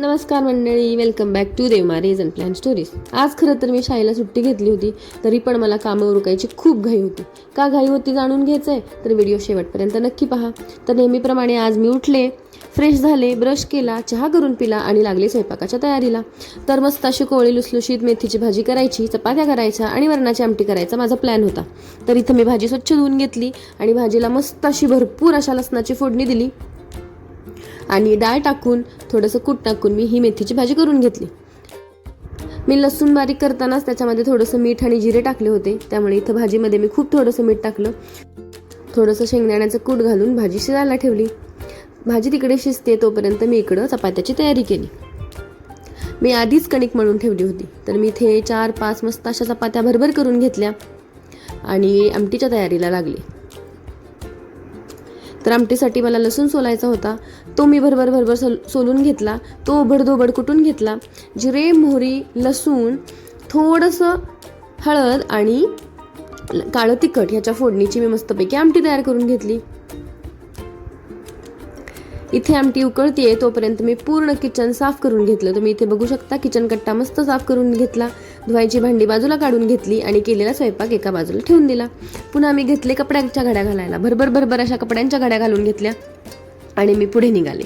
नमस्कार मंडळी welcome back to Dev marriage and plan stories आज खरं तर मी शाळेला सुट्टी घेतली होती तरी पण मला कामं उरकायची खूप घाई होती. का घाई होती जाणून घ्यायचं आहे तर व्हिडिओ शेवटपर्यंत नक्की पहा. तर नेहमीप्रमाणे आज मी उठले फ्रेश झाले ब्रश केला चहा करून पिला आणि लागले स्वयंपाकाच्या तयारीला. तर मस्त अशी कोळी लुसलुशीत मेथीची भाजी करायची चपात्या करायच्या आणि वरणाची आमटी करायचा माझा प्लॅन होता. तर इथं मी भाजी स्वच्छ धुवून घेतली आणि भाजीला मस्त अशी भरपूर अशा लसणाची फोडणी दिली. आणि डाळ टाकून थोडंसं कूट टाकून मी ही मेथीची भाजी करून घेतली. मी लसूण बारीक करतानाच त्याच्यामध्ये थोडंसं मीठ आणि जिरे टाकले होते. त्यामुळे इथं भाजीमध्ये मी खूप थोडंसं मीठ टाकलं. थोडंसं शेंगदाण्याचं कूट घालून भाजी शिजायला ठेवली. भाजी तिकडे शिजते तोपर्यंत मी इकडं चपात्याची तयारी केली. मी आधीच कणिक मळून ठेवली होती. तर मी इथे चार पाच मस्त अशा चपात्या भरभर करून घेतल्या आणि आमटीच्या तयारीला लागली. तर आमटीसाठी मला लसूण सोलायचा होता. तो मी भरभर भरभर सोल सोलून घेतला. तो ओबडधोबड कुटून घेतला. जिरे मोहरी लसूण थोडंसं हळद आणि काळं तिखट ह्याच्या फोडणीची मी मस्तपैकी आमटी तयार करून घेतली. इथे आमटी उकळतीये तोपर्यंत मी पूर्ण किचन साफ करून घेतलं. तुम्ही इथे बघू शकता किचन कट्टा मस्त साफ करून घेतला. धुवायची भांडी बाजूला काढून घेतली आणि केलेला स्वयंपाक एका बाजूला ठेवून दिला. पुन्हा मी घेतले कपड्यांच्या घड्या घालायला. भरभर भरभर अशा कपड्यांच्या घड्या घालून घेतल्या आणि मी पुढे निघाले.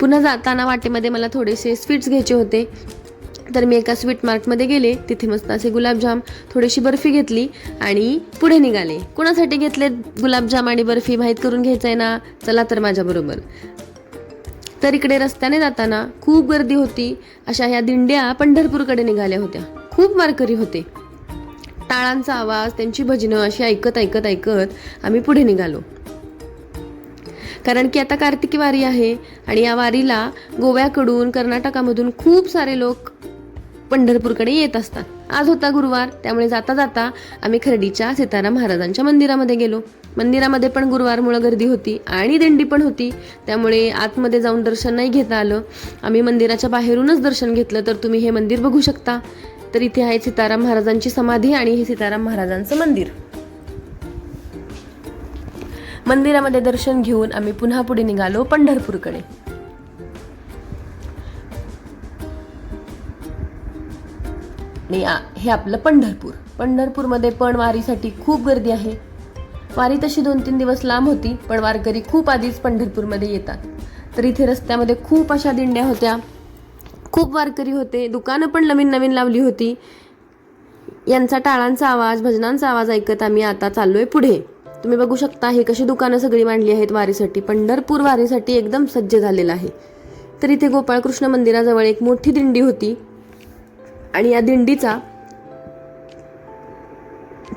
पुन्हा जाताना वाटेमध्ये मला थोडेसे स्वीट्स घ्यायचे होते. तर मी एका स्वीट मार्टमध्ये गेले. तिथे मस्त असे गुलाबजाम थोडीशी बर्फी घेतली आणि पुढे निघाले. कोणासाठी घेतले गुलाबजाम आणि बर्फी माहीत करून घ्यायचं आहे ना? चला तर माझ्याबरोबर. तर इकडे रस्त्याने जाताना खूप गर्दी होती. अशा ह्या दिंड्या पंढरपूरकडे निघाल्या होत्या. खूप वारकरी होते. टाळांचा आवाज त्यांची भजनं अशी ऐकत ऐकत ऐकत आम्ही पुढे निघालो. कारण की आता कार्तिकी वारी आहे आणि या वारीला गोव्याकडून कर्नाटकामधून खूप सारे लोक पंढरपूरकडे येत असतात. आज होता गुरुवार त्यामुळे जाता जाता आम्ही खर्डीच्या सीताराम महाराजांच्या मंदिरामध्ये गेलो. मंदिरामध्ये पण गुरुवारमुळं गर्दी होती आणि दिंडी पण होती. त्यामुळे आतमध्ये जाऊन दर्शन नाही घेता आलं. आम्ही मंदिराच्या बाहेरूनच दर्शन घेतलं तर तुम्ही हे मंदिर बघू शकता. तर इथे आहे सीताराम महाराजांची समाधी आणि हे सीताराम महाराजांचं मंदिर. मंदिरामध्ये दर्शन घेऊन आम्ही पुन्हा पुढे निघालो पंढरपूरकडे. आणि हे आपलं पंढरपूर. पंढरपूरमध्ये पण वारीसाठी खूप गर्दी आहे. वारी तशी दोन तीन दिवस लांब होती पण वारकरी खूप आधीच पंढरपूरमध्ये येतात. तर इथे रस्त्यामध्ये खूप अशा दिंड्या होत्या. खूप वारकरी होते. दुकानं पण नवीन नवीन लावली होती. यांचा टाळांचा आवाज भजनांचा आवाज ऐकत आम्ही आता चाललोय पुढे. तुम्ही बघू शकता हे कशी दुकानं सगळी मांडली आहेत वारीसाठी. पंढरपूर वारीसाठी एकदम सज्ज झालेलं आहे. तर इथे गोपाळकृष्ण मंदिराजवळ एक मोठी दिंडी होती. आणि या दिंडीचा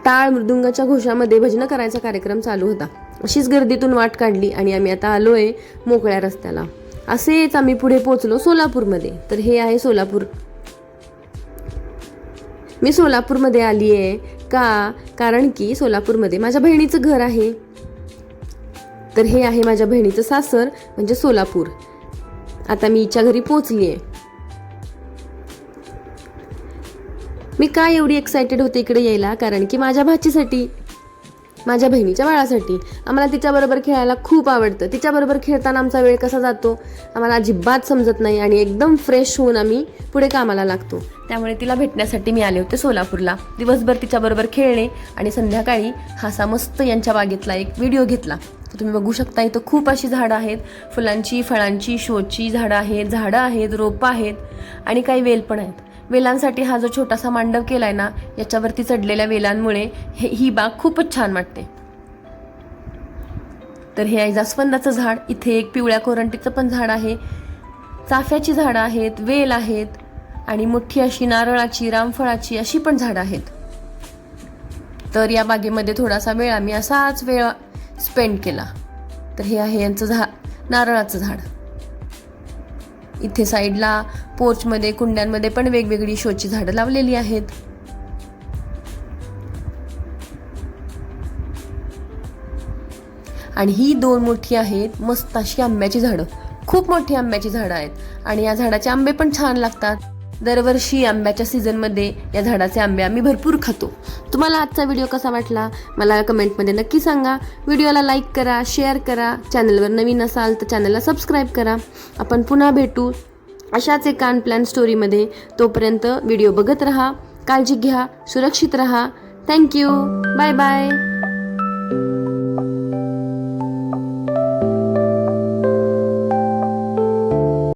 टाळ मृदुंगाच्या घोषामध्ये भजनं करायचा कार्यक्रम चालू होता. अशीच गर्दीतून वाट काढली आणि आम्ही आता आलोय मोकळ्या रस्त्याला. असेच आम्ही पुढे पोहोचलो सोलापूरमध्ये. तर हे आहे सोलापूर. मी सोलापूरमध्ये आली आहे का? कारण की सोलापूरमध्ये माझ्या बहिणीचं घर आहे. तर हे आहे माझ्या बहिणीचं सासर म्हणजे सोलापूर. आता मी हिच्या घरी पोचली आहे मी काय एवढी एक्सायटेड होते इकडे यायला? कारण की माझ्या भाचीसाठी माझ्या बहिणीच्या बाळासाठी आम्हाला तिच्याबरोबर खेळायला खूप आवडतं. तिच्याबरोबर खेळताना आमचा वेळ कसा जातो आम्हाला अजिबात समजत नाही आणि एकदम फ्रेश होऊन आम्ही पुढे कामाला लागतो. त्यामुळे तिला भेटण्यासाठी मी आले होते सोलापूरला. दिवसभर तिच्याबरोबर खेळणे आणि संध्याकाळी हासा मस्त यांच्या बागेतला एक व्हिडिओ घेतला. तर तुम्ही बघू शकता इथं खूप अशी झाडं आहेत. फुलांची फळांची शोची झाडं आहेत झाडं आहेत रोपं आहेत आणि काही वेल पण आहेत. वेलांसाठी हा जो छोटासा मांडव केला आहे ना याच्यावरती चढलेल्या वेलांमुळे हे ही बाग खूपच छान वाटते. तर हे आहे जास्वंदाचं झाड इथे एक पिवळ्या कोरंटीचं पण झाड आहे. चाफ्याची झाडं आहेत वेल आहेत आणि मोठी अशी नारळाची रामफळाची अशी पण झाडं आहेत. तर या बागेमध्ये थोडासा वेळ आम्ही असाच वेळ स्पेंड केला. तर हे आहे यांचं झा नारळाचं झाड. इथे साईडला पोर्चमध्ये कुंड्यांमध्ये पण वेगवेगळी शोची झाडं लावलेली आहेत. आणि ही दोन मोठी आहेत मस्त अशी आंब्याची झाडं. खूप मोठी आंब्याची झाडं आहेत. आणि या झाडाचे आंबे पण छान लागतात. दरवर्षी आंब्याच्या सीझनमध्ये या झाडाचे आंबे आम्ही भरपूर खातो. तुम्हाला आजचा व्हिडिओ कसा वाटला? मला कमेंटमध्ये नक्की सांगा. व्हिडिओला लाईक करा शेअर करा. चॅनलवर नवीन असाल तर चॅनलला सबस्क्राईब करा. आपण पुन्हा भेटू अशाच एका अनप्लॅन स्टोरीमध्ये तोपर्यंत व्हिडिओ बघत राहा काळजी घ्या सुरक्षित राहा. Thank you bye bye